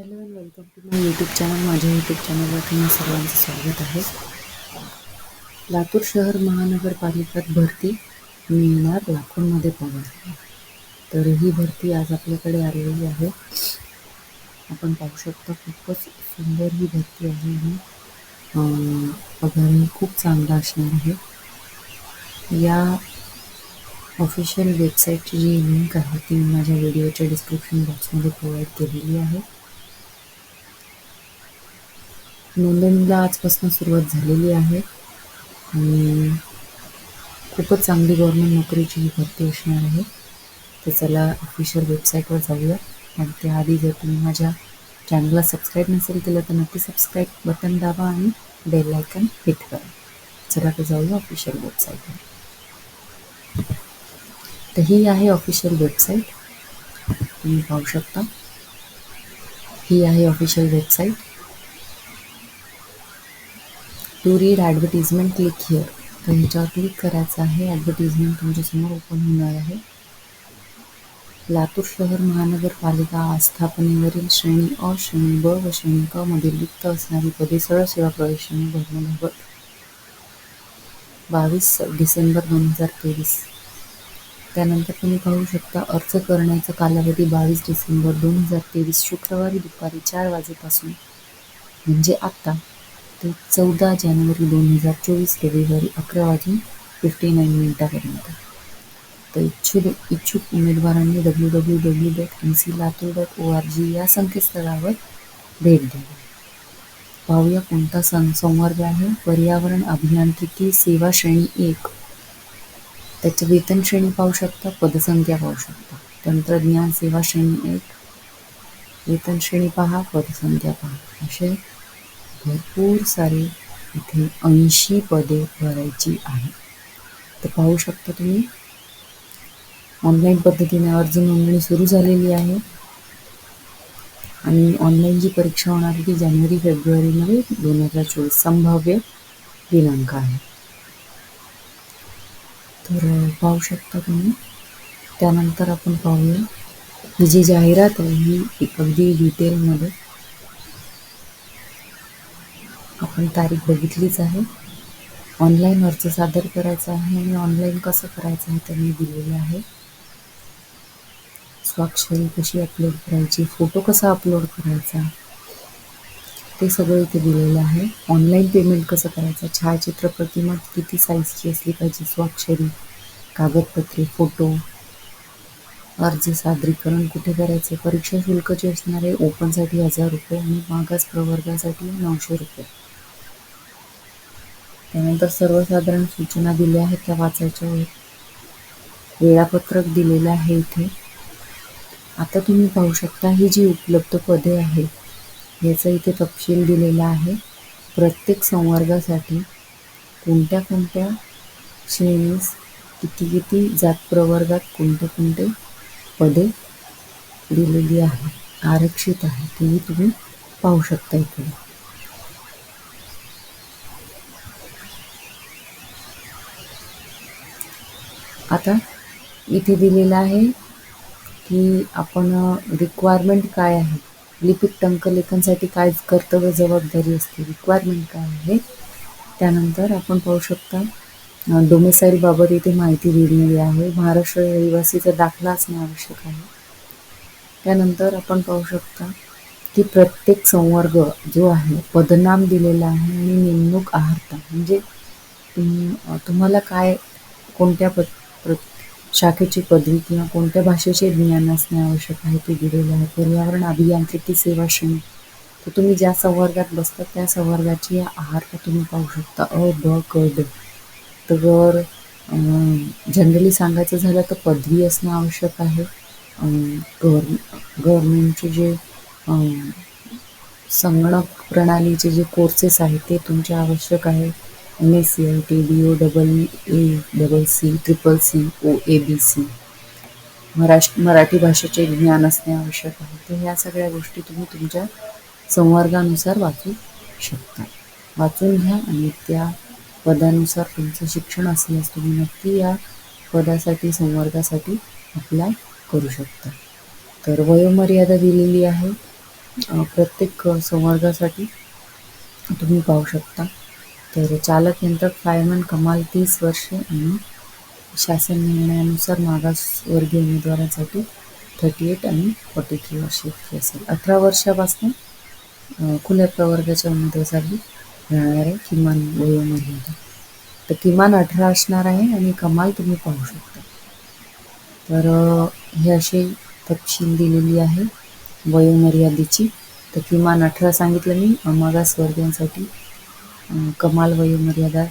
Hello and welcome to my YouTube channel. माझ्या YouTube चॅनलवर तुम्हा सर्वांचं स्वागत आहे. लातूर शहर महानगरपालिकेत भरती मिळणार लाखोंमध्ये पगार तर ही भरती आज आपल्याकडे आलेली आहे. आपण पाहू शकता खूपच सुंदर ही भरती आहे आणि पगारही खूप चांगला असणार आहे. या ऑफिशियल वेबसाईटची जी लिंक आहे ती माझ्या व्हिडिओच्या डिस्क्रिप्शन बॉक्समध्ये प्रोव्हाइड केलेली आहे. नोंदणीला आजपासून सुरुवात झालेली आहे. आणि खूपच चांगली गव्हर्नमेंट नोकरीची ही भरती असणार आहे. तर चला ऑफिशियल वेबसाईटवर जाऊया. आणि त्याआधी जर तुम्ही माझ्या चॅनलला सबस्क्राईब नसेल केलं तर नक्की सबस्क्राईब बटन दाबा आणि बेल आयकन हिट करा. चला तर जाऊया ऑफिशियल वेबसाईटवर तर ही आहे ऑफिशियल वेबसाईट तुम्ही पाहू शकता. ही आहे official website to read advertisement click here तर ह्याच्यावर क्लिक करायचं आहे. ॲडव्हर्टिजमेंट तुमच्यासमोर ओपन होणार आहे. लातूर शहर महानगरपालिका आस्थापनेवरील श्रेणी अ श्रेणी ब व श्रेणी क मध्ये रिक्त असणारी पदे सरळ सेवा प्रवेशाने भरण्याबाबत बावीस डिसेंबर दोन हजार तेवीस. त्यानंतर तुम्ही पाहू शकता अर्ज करण्याचा कालावधी बावीस डिसेंबर दोन हजार तेवीस शुक्रवारी दुपारी चार वाजेपासून. म्हणजे आत्ता. ते चौदा जानेवारी दोन हजार चोवीस रविवारी अकरा वाजून फिफ्टी नाईन मिनिटापर्यंत. तर इच्छुक इच्छुक उमेदवारांनी W W W dot M C Latur dot O R G या संकेतस्थळावर भेट द्यावी. पाहूया कोणता सं संवर्ग आहे. पर्यावरण अभियांत्रिकी सेवा श्रेणी एक. त्याचं वेतन श्रेणी पाहू शकता पदसंख्या पाहू शकता. तंत्रज्ञान सेवा श्रेणी एक. वेतन श्रेणी पहा पदसंख्या पहा. असे भरपूर सारे इथे ऐंशी पदे भरायची आहेत तर पाहू शकता तुम्ही ऑनलाईन पद्धतीने अर्ज नोंदणी सुरू झालेली आहे. आणि ऑनलाईन जी परीक्षा होणार ती जानेवारी फेब्रुवारीमध्ये दोन हजार चोवीस संभाव्य दिनांक आहे. तर पाहू शकता तुम्ही त्यानंतर आपण पाहूया ही जी जाहिरात आहे ही एक अगदी डिटेलमध्ये आपण तारीख बघितलीच आहे. ऑनलाईन अर्ज सादर करायचा आहे आणि ऑनलाईन कसं करायचं आहे त्यांनी दिलेलं आहे. स्वाक्षरी कशी अपलोड करायची फोटो कसा अपलोड करायचा ते सगळं इथे दिलेलं आहे. ऑनलाईन पेमेंट कसं करायचं छायाचित्र प्रतिमा किती साईजची असली पाहिजे स्वाक्षरी कागदपत्रे फोटो अर्ज सादरीकरण कुठे करायचे परीक्षा शुल्क जे असणार आहे ओपनसाठी हजार रुपये आणि मागास प्रवर्गासाठी नऊशे रुपये. त्यानंतर सर्वसाधारण सूचना दिल्या आहेत त्या वाचायच्या आहेत. वेळापत्रक दिलेलं आहे इथे. आता तुम्ही पाहू शकता ही जी उपलब्ध पदे आहेत याचा इथे तपशील दिलेला आहे. प्रत्येक संवर्गासाठी कोणत्या कोणत्या श्रेणीस किती किती जात प्रवर्गात कोणते कोणते पदे दिलेली आहे आरक्षित आहे तेही तुम्ही पाहू शकता इकडे आता इथे दिलेलं आहे की आपण रिक्वायरमेंट काय आहे? लिपिक टंकलेखनसाठी काय कर्तव्य जबाबदारी असते? रिक्वायरमेंट काय आहे? त्यानंतर आपण पाहू शकता डोमेसाईलबाबत इथे माहिती दिलेली आहे. महाराष्ट्र रहिवासीचा दाखला असणे आवश्यक आहे. त्यानंतर आपण पाहू शकता की प्रत्येक संवर्ग जो आहे पदनाम दिलेला आहे आणि नेमणूक आहारता. म्हणजे तुम तुम्हाला काय कोणत्या पद शाखेची पदवी किंवा कोणत्या भाषेचे ज्ञान असणे आवश्यक आहे ते दिलेले आहे. पर्यावरण अभियांत्रिकी सेवा श्रेणी. तर तुम्ही ज्या संवर्गात बसता त्या संवर्गाची आहार तुम्ही पाहू शकता. अ ब क ड. तर जनरली सांगायचं झालं तर पदवी असणं आवश्यक आहे. गव्हर्न गव्हर्नमेंटचे जे संगणक प्रणालीचे जे कोर्सेस आहेत ते तुमचे आवश्यक आहे. S C I T B O double A double C triple C O A B C Maharashtra Marathi भाषेचे ज्ञान असणे आवश्यक आहे. तर ह्या सगळ्या गोष्टी तुम्ही तुमच्या संवर्गानुसार वाचू शकता. वाचून घ्या आणि त्या पदानुसार तुमचं शिक्षण असल्यास तुम्ही नक्की या पदासाठी संवर्गासाठी अप्लाय करू शकता. तर वयोमर्यादा दिलेली आहे. प्रत्येक संवर्गासाठी तुम्ही पाहू शकता. तर चालक नियंत्रक फायरमॅन कमाल तीस वर्षे आणि शासन निर्णयानुसार मागासवर्गीय उमेदवारांसाठी थर्टी एट आणि फोर्टी थ्री वर्षे इतकी असेल. अठरा वर्षापासून खुल्या प्रवर्गाच्या उमेदवारासाठी राहणार आहे किमान वयोमर्यादा तर किमान अठरा असणार आहे आणि कमाल तुम्ही पाहू शकता. तर हे असे तपशील दिलेली आहे वयोमर्यादेची. तर किमान अठरा सांगितलं मी मागासवर्गीयांसाठी कमाल वयोमर्यादा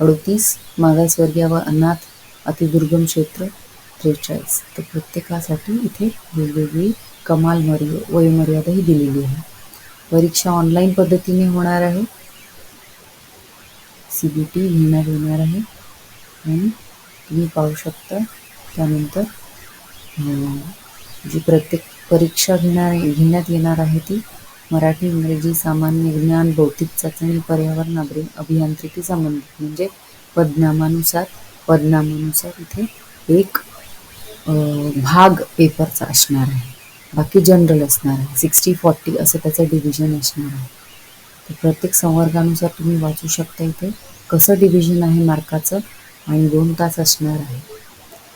अडतीस मागासवर्गीय व अनाथ अतिदुर्गम क्षेत्र त्रेचाळीस. तर प्रत्येकासाठी इथे वेगवेगळी कमाल मर्य वयोमर्यादा ही दिलेली आहे. परीक्षा ऑनलाईन पद्धतीने होणार आहे. सी बी टी घेण्यात येणार आहे. आणि तुम्ही पाहू शकता त्यानंतर जी प्रत्येक परीक्षा घेणार घेण्यात येणार आहे ती मराठी इंग्रजी सामान्य ज्ञान भौतिक चाचणी पर्यावरण अभि अभियांत्रिकी संबंधित म्हणजे पदनामानुसार पदनामानुसार इथे एक भाग पेपरचा असणार आहे. बाकी जनरल असणार आहे. सिक्स्टी फॉर्टी असं त्याचं डिव्हिजन असणार आहे. तर प्रत्येक संवर्गानुसार तुम्ही वाचू शकता इथे कसं डिव्हिजन आहे मार्काचं आणि दोन तास असणार आहे.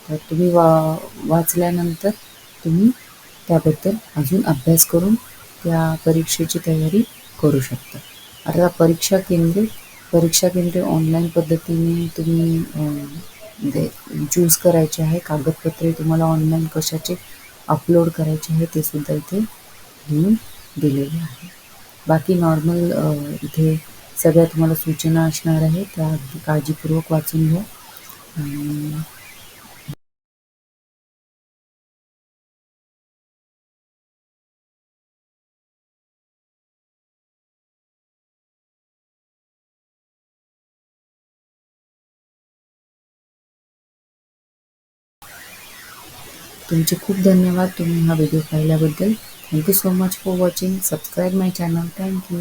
तर तुम्ही वा वाचल्यानंतर तुम्ही त्याबद्दल अजून अभ्यास करून त्या परीक्षेची तयारी करू शकता. आता परीक्षा केंद्रे परीक्षा केंद्रे ऑनलाईन पद्धतीने तुम्ही म्हणजे चूज करायचे आहे कागदपत्रे तुम्हाला ऑनलाईन कशाचे अपलोड करायचे आहे ते सुद्धा इथे लिहून दिलेले आहे. बाकी नॉर्मल इथे सगळ्या तुम्हाला सूचना असणार आहे त्या अगदी काळजीपूर्वक वाचून घ्या. आणि तुमचे खूप धन्यवाद तुम्ही हा व्हिडिओ पाहिल्याबद्दल. Thank you so much for watching subscribe my channel thank you